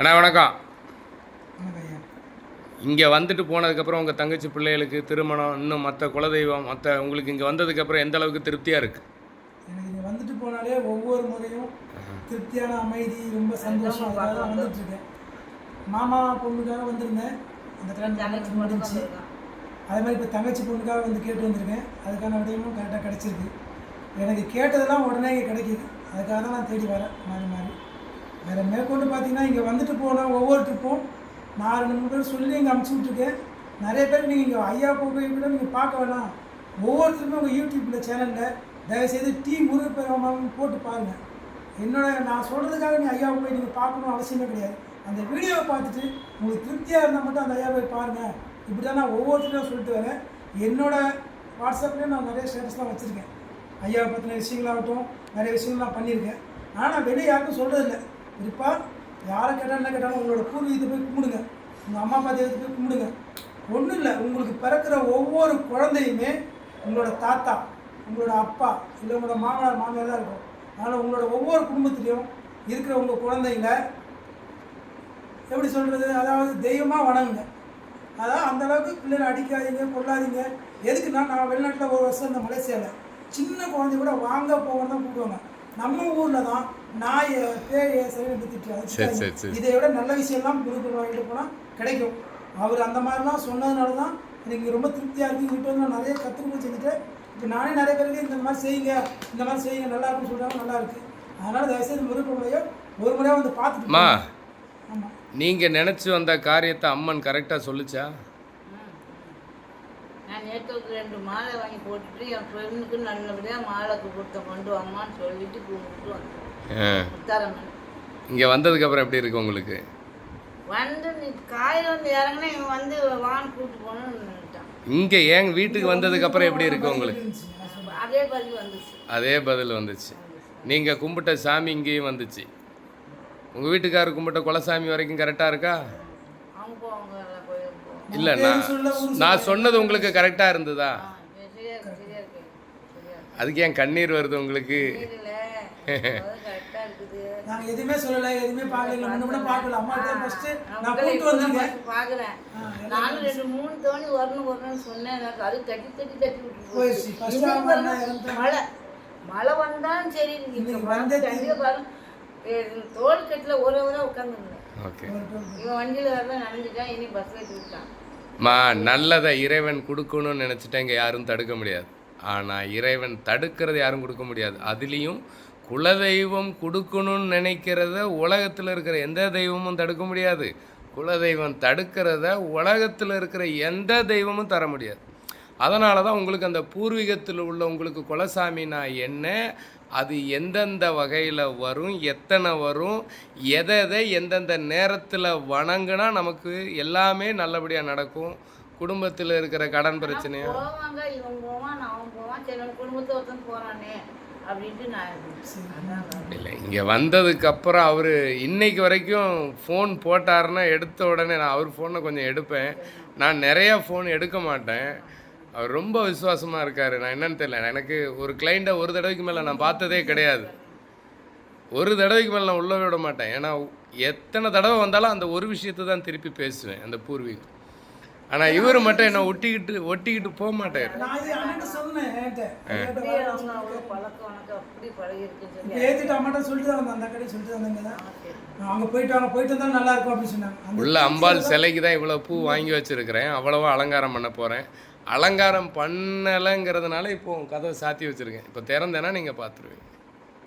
அண்ணா வணக்கம். இங்கே வந்துட்டு போனதுக்கப்புறம் உங்கள் தங்கச்சி பிள்ளைகளுக்கு திருமணம் இன்னும் மற்ற குலதெய்வம் மற்ற உங்களுக்கு இங்கே வந்ததுக்கப்புறம் எந்த அளவுக்கு திருப்தியாக இருக்குது எனக்கு இங்கே வந்துட்டு போனாலே ஒவ்வொரு முறையும் திருப்தியான அமைதி ரொம்ப சந்தோஷம். வந்துட்டு இருக்கேன் மாமா பொண்ணுக்காக வந்திருந்தேன். அந்த கல்யாணம் முடிஞ்சுச்சு அதே மாதிரி இப்போ தங்கச்சி பொண்ணுக்காக வந்து கேட்டு வந்திருக்கேன். அதுக்கான விடயமும் கரெக்டாக கிடச்சிருக்கு. எனக்கு கேட்டதெல்லாம் உடனே இங்கே கிடைக்கிது. அதுக்காக தான் நான் தேடி வரேன் மாறி மாறி. வேறு மேற்கொண்டு பார்த்தீங்கன்னா இங்கே வந்துட்டு போனால் ஒவ்வொரு ட்ரிப்பும் நாலு மூணு பேர் சொல்லி இங்கே அமுச்சு விட்ருக்கேன் நிறைய பேர் நீங்கள் இங்கே ஐயா போக கூட நீங்கள் பார்க்க வேணாம். ஒவ்வொருத்தருமே உங்கள் யூடியூப்பில் சேனலில் தயவுசெய்து டீ முருகப்பெருமான் போட்டு பாருங்கள் என்னோட நான் சொல்கிறதுக்காக நீ ஐயாவை போய் நீங்கள் பார்க்கணும் அவசியமே கிடையாது. அந்த வீடியோவை பார்த்துட்டு உங்களுக்கு திருப்தியாக இருந்தால் மட்டும் அந்த ஐயா போய் பாருங்கள் இப்படி தான் நான் ஒவ்வொருத்தரும் சொல்லிட்டு வரேன். என்னோடய வாட்ஸ்அப்லேயும் நான் நிறைய ஸ்டேட்டஸ்லாம் வச்சுருக்கேன். ஐயாவை பற்றின விஷயங்களாகட்டும் நிறைய விஷயங்கள் நான் பண்ணியிருக்கேன். ஆனால் வெளியே யாருக்கும் சொல்கிறதில்ல குறிப்பாக யாரை கேட்டாலும் என்ன கேட்டாலும் உங்களோட பூர்வீகத்தை போய் கும்பிடுங்க. உங்கள் அம்மா அப்பா தெய்வத்தை போய் கும்பிடுங்க. ஒன்றும் இல்லை உங்களுக்கு பிறக்கிற ஒவ்வொரு குழந்தையுமே உங்களோட தாத்தா உங்களோட அப்பா இல்லை உங்களோட மாமனார் மாமியார் தான் இருக்கும். அதனால் உங்களோட ஒவ்வொரு குடும்பத்துலேயும் இருக்கிற உங்கள் குழந்தைங்கள எப்படி சொல்கிறது அதாவது தெய்வமாக வணங்குங்க. அதாவது அந்த அளவுக்கு பிள்ளைகளை அடிக்காதீங்க கொள்ளாதீங்க. எதுக்குன்னா நான் வெளிநாட்டில் ஒரு வருஷம் இந்த மலேசியாவில் சின்ன குழந்தை கூட வாங்க போகணும் தான் கூப்பிடுவாங்க. நம்ம ஊரில் தான் நாய் பேய் சரி. இதை விட நல்ல விஷயம்லாம் குடுக்க வாங்கிட்டு போனால் கிடைக்கும். அவர் அந்த மாதிரிலாம் சொன்னதுனால தான் எனக்கு ரொம்ப திருப்தியாக இருக்குது இங்கிட்ட வந்து நான் நிறைய கற்றுக்கணும் செஞ்சுட்டேன் இப்போ நானே நிறைய பேருக்கு இந்த மாதிரி செய்யுங்க இந்த மாதிரி செய்யுங்க நல்லா இருக்குன்னு சொல்கிறாங்க நல்லா இருக்குது அதனால் தயவுசெய்து முருகமுறையோ ஒரு முறையாக வந்து பார்த்துட்டு அம்மா ஆமாம் நீங்கள் நினச்சி வந்த காரியத்தை அம்மன் கரெக்டாக சொல்லுச்சா? நான் நேற்றுக்கு ரெண்டு மாலை வாங்கி போட்டுட்டு என் ஃப்ரெண்டுக்கு நல்லபடியாக மாலை கொடுத்த கொண்டு வாமான்னு சொல்லிட்டு கும்பிட்டு வந்தேன். முத்தாரம்மன். இங்கே வந்ததுக்கப்புறம் எப்படி இருக்கு உங்களுக்கு? வந்து நீ காயில் வந்து இறங்கினா இவன் வந்து வான்னு கூப்பிட்டு போகணும்னு. இங்கே ஏன் வீட்டுக்கு வந்ததுக்கப்புறம் எப்படி இருக்கு உங்களுக்கு? அதே பதில் வந்துச்சு. அதே பதில் வந்துச்சு. நீங்கள் கும்பிட்ட சாமி இங்கேயும் வந்துச்சு. உங்கள் வீட்டுக்காரர் கும்பிட்ட குலசாமி வரைக்கும் கரெக்டாக இருக்கா? அவங்க இல்லை நான் நான் சொன்னது உங்களுக்கு கரெக்டாக இருந்ததா? அதுக்கு ஏன் கண்ணீர் வருது உங்களுக்கு? எதுவுமே சொல்லலை எதுவுமே பார்க்கல. முன்ன கூட பார்க்கல. அம்மா கிட்ட நான் பார்க்கிறேன். நானும் ரெண்டு மூணு தோணி வரணும் வரணும்னு சொன்னேன். அது தட்டி தட்டி தட்டி விட்டு போயிடுச்சு. மழை. மழை வந்தாலும் சரி வந்தே தண்ணியை பாருங்க. தோல் கட்டில் ஒரு ஒரு உட்காந்துருந்தேன் ஓகே. இவன் வண்டியில் இனி மா நல்லதை இறைவன் கொடுக்கணும்னு நினச்சிட்டா இங்கே யாரும் தடுக்க முடியாது. ஆனால் இறைவன் தடுக்கிறது யாரும் கொடுக்க முடியாது. அதுலேயும் குலதெய்வம் கொடுக்கணும்னு நினைக்கிறத உலகத்தில் இருக்கிற எந்த தெய்வமும் தடுக்க முடியாது. குலதெய்வம் தடுக்கிறத உலகத்தில் இருக்கிற எந்த தெய்வமும் தர முடியாது. அதனால தான் உங்களுக்கு அந்த பூர்வீகத்தில் உள்ள உங்களுக்கு குலசாமினா என்ன? அது எந்தெந்த வகையில் வரும்? எத்தனை வரும்? எதை எதை எந்தெந்த நேரத்தில் வணங்கினா நமக்கு எல்லாமே நல்லபடியாக நடக்கும். குடும்பத்தில் இருக்கிற கடன். அதான் இல்லை இங்கே வந்ததுக்கப்புறம் அவர் இன்னைக்கு வரைக்கும் ஃபோன் போட்டாருன்னா எடுத்த உடனே நான் அவர் ஃபோனை கொஞ்சம் எடுப்பேன். நான் நிறையா ஃபோன் எடுக்க மாட்டேன். அவர் ரொம்ப விசுவாசமாக இருக்கார். நான் என்னன்னு தெரியல. எனக்கு ஒரு கிளைண்ட்டை ஒரு தடவைக்கு மேலே நான் பார்த்ததே கிடையாது. ஒரு தடவைக்கு மேலே நான் உள்ள விட மாட்டேன். ஏன்னா எத்தனை தடவை வந்தாலும் அந்த ஒரு விஷயத்தை தான் திருப்பி பேசுவேன் அந்த பூர்வீகம். ஆனால் இவர் மட்டும் என்னை ஒட்டிக்கிட்டு ஒட்டிக்கிட்டு போக மாட்டார். உள்ள அம்பாள் சிலைக்கு தான் இவ்வளோ பூ வாங்கி வச்சிருக்கிறேன். அவ்வளவா அலங்காரம் பண்ண போகிறேன் அலங்காரம் பண்ணலைங்கிறதுனால இப்போ கதவை சாத்தி வச்சிருக்கேன். இப்போ திறந்தேன்னா நீங்கள் பார்த்துருவீங்க.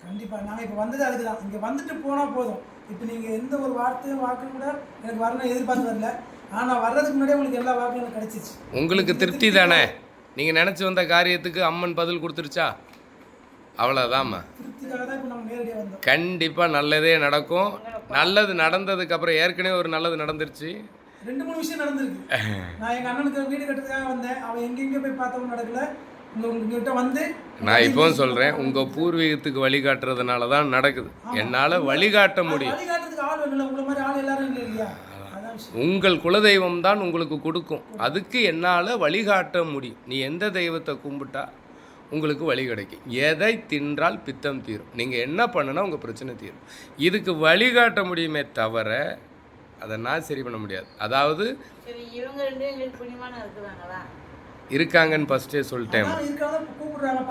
கண்டிப்பாக நாங்கள் இப்போ வந்தது அதுக்கு தான் இங்கே வந்துட்டு போனால் போதும். இப்போ நீங்கள் எந்த ஒரு வார்த்தையும் வாக்கும் கூட எனக்கு வரணும் எதிர்பார்த்து வரல ஆனால் வர்றதுக்கு முன்னாடியே உங்களுக்கு எல்லா எனக்கு கிடச்சிச்சு. உங்களுக்கு திருப்தி தானே? நீங்கள் நினச்சி வந்த காரியத்துக்கு அம்மன் பதில் கொடுத்துருச்சா? அவ்வளோதாம்மா கண்டிப்பாக நல்லதே நடக்கும். நல்லது நடந்ததுக்கப்புறம் ஏற்கனவே ஒரு நல்லது நடந்துருச்சு. ரெண்டு மூணு விஷயம் நடந்திருக்கு. நான் எங்கள் அண்ணனுக்கு வீடு கட்டுறதுக்காக வந்தேன். அவன் எங்கெங்கே போய் பார்த்தவங்க நடக்கல. உங்க நான் இப்போவும் சொல்கிறேன் உங்கள் பூர்வீகத்துக்கு வழிகாட்டுறதுனால தான் நடக்குது. என்னால் வழிகாட்ட முடியும் உங்கள் குலதெய்வம் தான் உங்களுக்கு கொடுக்கும். அதுக்கு என்னால் வழிகாட்ட முடியும். நீ எந்த தெய்வத்தை கும்பிட்டா உங்களுக்கு வழி கிடைக்கும். எதை தின்றால் பித்தம் தீரும். நீங்கள் என்ன பண்ணுனா உங்கள் பிரச்சனை தீரும். இதுக்கு வழிகாட்ட முடியுமே தவிர அதை நான் சரி பண்ண முடியாது. அதாவது இருக்காங்கன்னு ஃபஸ்ட்டே சொல்லிட்டேன்.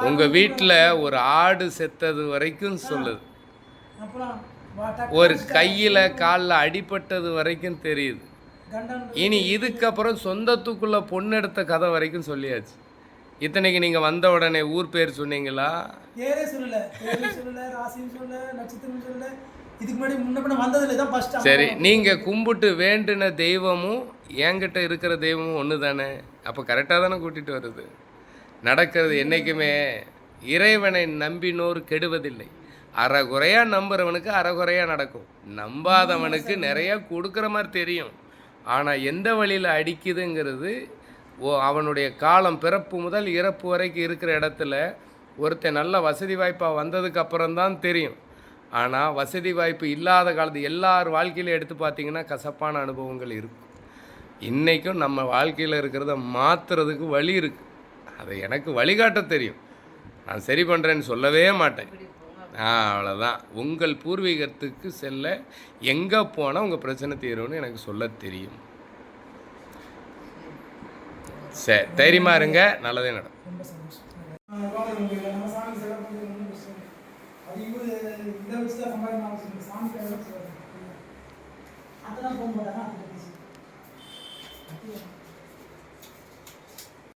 உங்கள் வீட்டில் ஒரு ஆடு செத்தது வரைக்கும் சொல்லுது. ஒரு கையில் காலில் அடிபட்டது வரைக்கும் தெரியுது. இனி இதுக்கப்புறம் சொந்தத்துக்குள்ளே பொண்ணு எடுத்த கதை வரைக்கும் சொல்லியாச்சு. இத்தனைக்கு நீங்கள் வந்த உடனே ஊர் பேர் சொன்னீங்களா? இதுக்கு முன்னாடி முன்ன தான் ஃபர்ஸ்ட் சரி நீங்கள் கும்பிட்டு வேண்டின தெய்வமும் என்கிட்ட இருக்கிற தெய்வமும் ஒன்று தானே அப்போ கரெக்டாக தானே கூட்டிகிட்டு வருது. நடக்கிறது என்றைக்குமே இறைவனை நம்பினோர் கெடுவதில்லை. அறகுறையாக நம்புறவனுக்கு அறகுறையாக நடக்கும். நம்பாதவனுக்கு நிறையா கொடுக்குற மாதிரி தெரியும். ஆனால் எந்த வழியில் அடிக்குதுங்கிறது ஓ அவனுடைய காலம் பிறப்பு முதல் இறப்பு வரைக்கும் இருக்கிற இடத்துல ஒருத்தன் நல்ல வசதி வாய்ப்பாக வந்ததுக்கு அப்புறம்தான் தெரியும். ஆனால் வசதி வாய்ப்பு இல்லாத காலத்து எல்லார் வாழ்க்கையிலும் எடுத்து பார்த்தீங்கன்னா கசப்பான அனுபவங்கள் இருக்கும். இன்றைக்கும் நம்ம வாழ்க்கையில் இருக்கிறத மாற்றுறதுக்கு வழி இருக்குது அதை எனக்கு வழிகாட்ட தெரியும். நான் சரி பண்ணுறேன்னு சொல்லவே மாட்டேன். ஆ அவ்வளோதான் உங்கள் பூர்வீகத்துக்கு செல்ல எங்கே போனால் உங்கள் பிரச்சனை தீரும்னு எனக்கு சொல்ல தெரியும். சரி தைரியமாக இருங்க. நல்லதே நடக்கும் ரொம்ப சந்தோஷம் ஆ, வாங்க உங்களுக்கு நம்ம சாமி செலவு பண்ணி ஒண்ணும் பிரச்சனை இல்லை. அது இவரு இதை வச்சு தான் சம்பாதிக்கணும் அவசியம் சாமி பேரை வச்சு அதெல்லாம் போகும்போது தான் அது